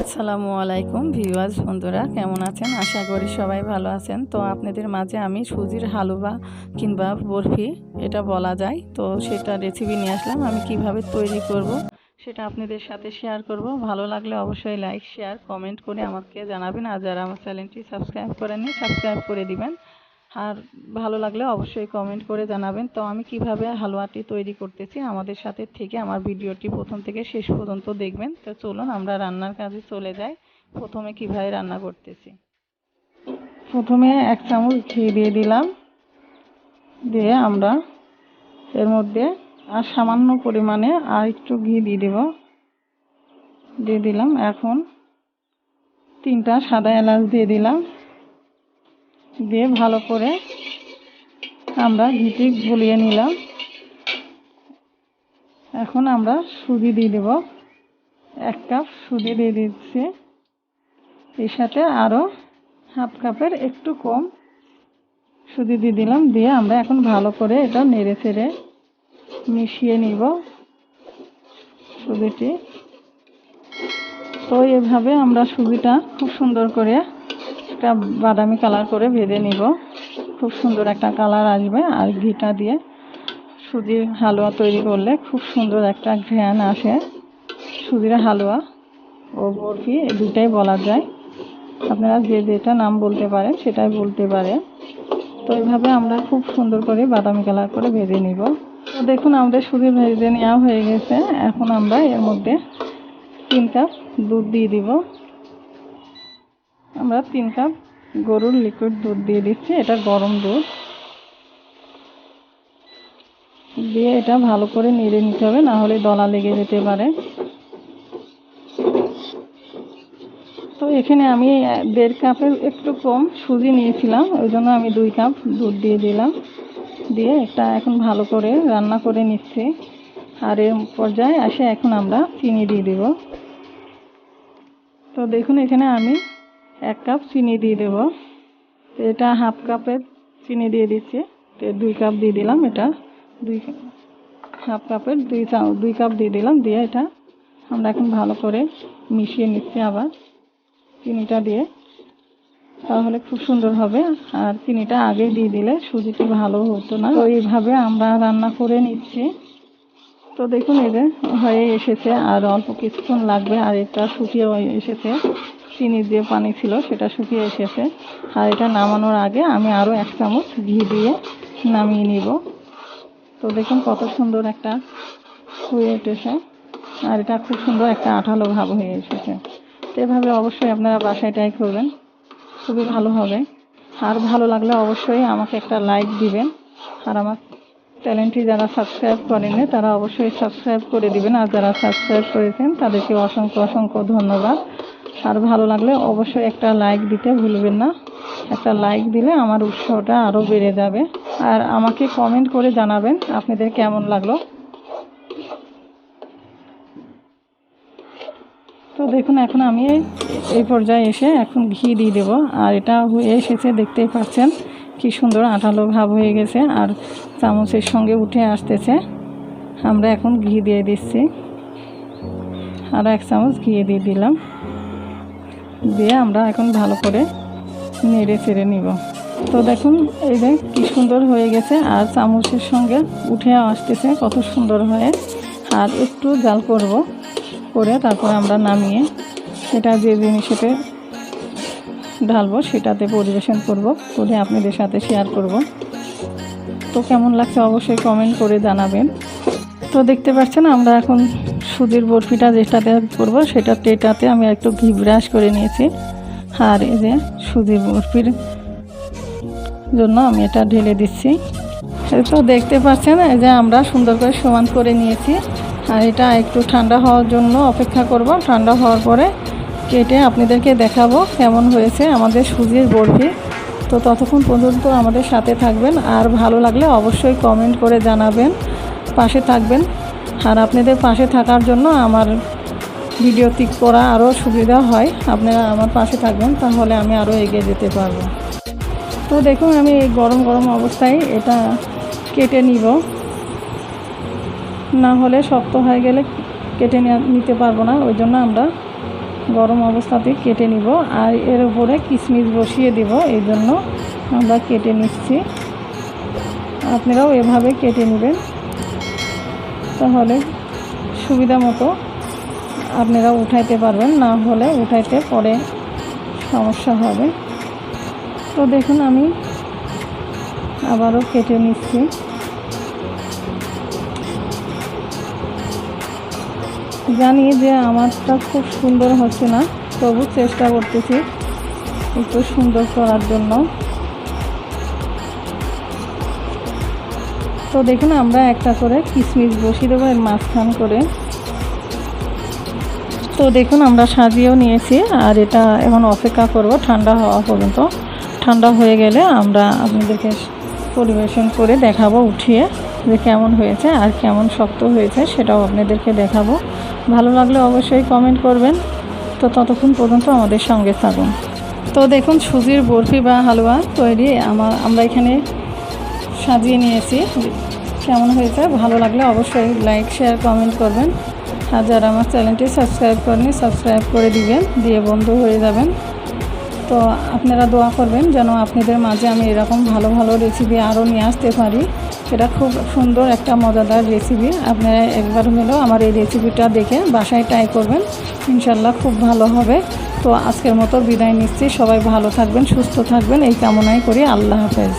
আসসালামু আলাইকুম ভিউয়ার্স, বন্ধুরা, কেমন আছেন? আশা করি সবাই ভালো আছেন। তো আপনাদের মাঝে আমি সুজির হালুয়া কিংবা বরফি, এটা বলা যায়। তো সেটা রেসিপি নিয়ে আসলাম, আমি কীভাবে তৈরি করব সেটা আপনাদের সাথে শেয়ার করব। ভালো লাগলে অবশ্যই লাইক শেয়ার কমেন্ট করে আমাকে জানাবেন। আর যারা আমার চ্যানেলটি সাবস্ক্রাইব করেননি সাবস্ক্রাইব করে দিবেন। আর ভালো লাগলে অবশ্যই কমেন্ট করে জানাবেন। তো আমি কীভাবে হালুয়াটি তৈরি করতেছি আমাদের সাথে থেকে আমার ভিডিওটি প্রথম থেকে শেষ পর্যন্ত দেখবেন। তো চলুন আমরা রান্নার কাজে চলে যাই। প্রথমে কীভাবে রান্না করতেছি? প্রথমে এক চামচ ঘি দিয়ে দিলাম। দিয়ে আমরা এর মধ্যে আর সামান্য পরিমাণে আর একটু ঘি দিয়ে দেব। দিয়ে দিলাম এখন তিনটা সাদা এলাচ দিয়ে দিলাম। দিয়ে ভালো করে আমরা ঘিটি গুলিয়ে নিলাম। এখন আমরা সুজি দিয়ে দেব। এক কাপ সুজি দিয়ে দিচ্ছি। এর সাথে আরও হাফ কাপের একটু কম সুজি দিয়ে দিলাম। দিয়ে আমরা এখন ভালো করে এটা নেড়ে চেড়ে মিশিয়ে নিব সুজিটি। তো এভাবে আমরা সুজিটা খুব সুন্দর করে একটা বাদামি কালার করে ভেজে নিব। খুব সুন্দর একটা কালার আসবে আর ঘিটা দিয়ে সুজির হালুয়া তৈরি করলে খুব সুন্দর একটা ঘ্রাণ আসে। সুজির হালুয়া ও বরফি দুটাই বলা যায়। আপনারা যে যেটা নাম বলতে পারেন সেটাই বলতে পারে তো এইভাবে আমরা খুব সুন্দর করে বাদামি কালার করে ভেজে নিব। তো দেখুন আমাদের সুজি ভেজে নেওয়া হয়ে গেছে। এখন আমরা এর মধ্যে তিন কাপ দুধ দিয়ে দিব। আমরা তিন কাপ গরুর লিকুইড দুধ দিয়ে দিচ্ছি, এটা গরম দুধ। দিয়ে এটা ভালো করে নেড়ে নিতে হবে, না হলে দলা লেগে যেতে পারে। তো এখানে আমি দেড় কাপের একটু কম সুজি নিয়েছিলাম, ওই জন্য আমি দুই কাপ দুধ দিয়ে দিলাম। দিয়ে এটা এখন ভালো করে রান্না করে নিচ্ছি। আর এর পর্যায়ে আসে এখন আমরা চিনি দিয়ে দিব। তো দেখুন, এখানে আমি এক কাপ চিনি দিয়ে দেব। তো এটা হাফ কাপের চিনি দিয়ে দিচ্ছি। তো দুই কাপ দিয়ে দিলাম এটা। দুই হাফ কাপের দুই চা দুই কাপ দিয়ে দিলাম। দিয়ে এটা আমরা এখন ভালো করে মিশিয়ে নিচ্ছি আবার চিনিটা দিয়ে। তাহলে খুব সুন্দর হবে। আর চিনিটা আগে দিয়ে দিলে সুজিটি ভালো হতো না। তো এইভাবে আমরা রান্না করে নিচ্ছি। তো দেখুন, এই যে হয়ে এসেছে। আর অল্প কিছুক্ষণ লাগবে আর এটা শুকিয়ে এসেছে। চিনির যে পানি ছিল, সেটা শুকিয়ে এসেছে। আর এটা নামানোর আগে আমি আরও এক চামচ ঘি দিয়ে নামিয়ে নিব। তো দেখুন কত সুন্দর একটা হয়ে উঠেছে। আর এটা খুব সুন্দর একটা আঠালো ভাব হয়ে এসেছে। তো এভাবে অবশ্যই আপনারা বাসায় ট্রাই করবেন। খুবই ভালো হবে। আর ভালো লাগলে অবশ্যই আমাকে একটা লাইক দিবেন। আর আমার চ্যানেলটি যারা সাবস্ক্রাইব করেননি, তারা অবশ্যই সাবস্ক্রাইব করে দিবেন। আর যারা সাবস্ক্রাইব করেছেন, তাদেরকে অসংখ্য অসংখ্য ধন্যবাদ। আর ভালো লাগলে অবশ্যই একটা লাইক দিতে ভুলবেন না। একটা লাইক দিলে আমার উৎসাহটা আরও বেড়ে যাবে। আর আমাকে কমেন্ট করে জানাবেন আপনাদের কেমন লাগল। তো দেখুন, এখন আমি এই পর্যায়ে এসে এখন ঘি দিয়ে দেবো। আর এটা হয়ে এসেছে, দেখতেই পাচ্ছেন কি সুন্দর আঠালো ভাব হয়ে গেছে। আর চামচের সঙ্গে উঠে আসতেছে। আমরা এখন ঘি দিয়ে দিচ্ছি। আর এক চামচ ঘি দিয়ে দিলাম। দিয়ে আমরা এখন ভালো করে নেড়ে চেড়ে নিব। তো দেখুন, এই যে কী সুন্দর হয়ে গেছে, আর চামচের সঙ্গে উঠে আসতেছে কত সুন্দর হয়ে। আর একটু জাল করব, করে তারপর আমরা নামিয়ে সেটা যে জিনিসেতে ঢালবো, সেটাতে পরিবেশন করব, করে আপনাদের সাথে শেয়ার করব। তো কেমন লাগছে অবশ্যই কমেন্ট করে জানাবেন। তো দেখতে পাচ্ছেন, আমরা এখন সুজির বরফিটা যেটাতে করব সেটা টেটাতে আমি একটু ঘি ব্রাশ করে নিয়েছি। আর এই যে সুজির বরফির জন্য আমি এটা ঢেলে দিচ্ছি। তো দেখতে পাচ্ছেন, এই যে আমরা সুন্দর করে সমান করে নিয়েছি। আর এটা একটু ঠান্ডা হওয়ার জন্য অপেক্ষা করব। ঠান্ডা হওয়ার পরে কেটে আপনাদেরকে দেখাবো কেমন হয়েছে আমাদের সুজির বরফি। তো ততক্ষণ পর্যন্ত আমাদের সাথে থাকবেন। আর ভালো লাগলে অবশ্যই কমেন্ট করে জানাবেন। পাশে থাকবেন। আর আপনাদের পাশে থাকার জন্য আমার ভিডিও টিক করা আরও সুবিধা হয়। আপনারা আমার পাশে থাকবেন, তাহলে আমি আরও এগিয়ে যেতে পারব। তো দেখুন, আমি এই গরম গরম অবস্থায় এটা কেটে নিব। না হলে শক্ত হয়ে গেলে কেটে নিতে পারব না। ওই জন্য আমরা গরম অবস্থাতে কেটে নিব। আর এর উপরে কিশমিশ বসিয়ে দিব। এই জন্য আমরা কেটে নিচ্ছি। আপনারাও এভাবে কেটে নেবেন। তাহলে সুবিধা মতো আপনারা উঠাইতে পারবেন, না হলে উঠাইতে পরে সমস্যা হবে। তো দেখুন, আমি আবারও কেটে নিচ্ছি। জানি যে আমারটা খুব সুন্দর হচ্ছে না, তবু চেষ্টা করতেছি একটু সুন্দর করার জন্য। তো দেখুন, আমরা একটা করে কিশমিশ বসিয়ে দেবো এর মাঝখান করে। তো দেখুন, আমরা সাজিয়েও নিয়েছি, আর এটা এখন অপেক্ষা করব, ঠান্ডা হওয়া পর্যন্ত। ঠান্ডা হয়ে গেলে আমরা আপনাদেরকে পরিবেশন করে দেখাবো, উঠিয়ে যে কেমন হয়েছে আর কেমন শক্ত হয়েছে সেটাও আপনাদেরকে দেখাবো। ভালো লাগলে অবশ্যই কমেন্ট করবেন। তো ততক্ষণ পর্যন্ত আমাদের সঙ্গে থাকুন। তো দেখুন, সুজির বরফি বা হালুয়া তৈরি আমার আমরা এখানে সাজিয়ে নিয়েছি। কেমন হয়েছে? ভালো লাগলে অবশ্যই লাইক শেয়ার কমেন্ট করবেন। আর যারা আমার চ্যানেলটি সাবস্ক্রাইব করেনি সাবস্ক্রাইব করে দিবেন, দিয়ে বন্ধু হয়ে যাবেন। তো আপনারা দোয়া করবেন যেন আপনাদের মাঝে আমি এরকম ভালো ভালো রেসিপি আরও নিয়ে আসতে পারি। এটা খুব সুন্দর একটা মজাদার রেসিপি আপনারা একবার হলেও আমার এই রেসিপিটা দেখে বাসায় ট্রাই করবেন। ইনশাল্লাহ খুব ভালো হবে। তো আজকের মতো বিদায় নিচ্ছি। সবাই ভালো থাকবেন, সুস্থ থাকবেন। এই কামনাই করি। আল্লাহ হাফেজ।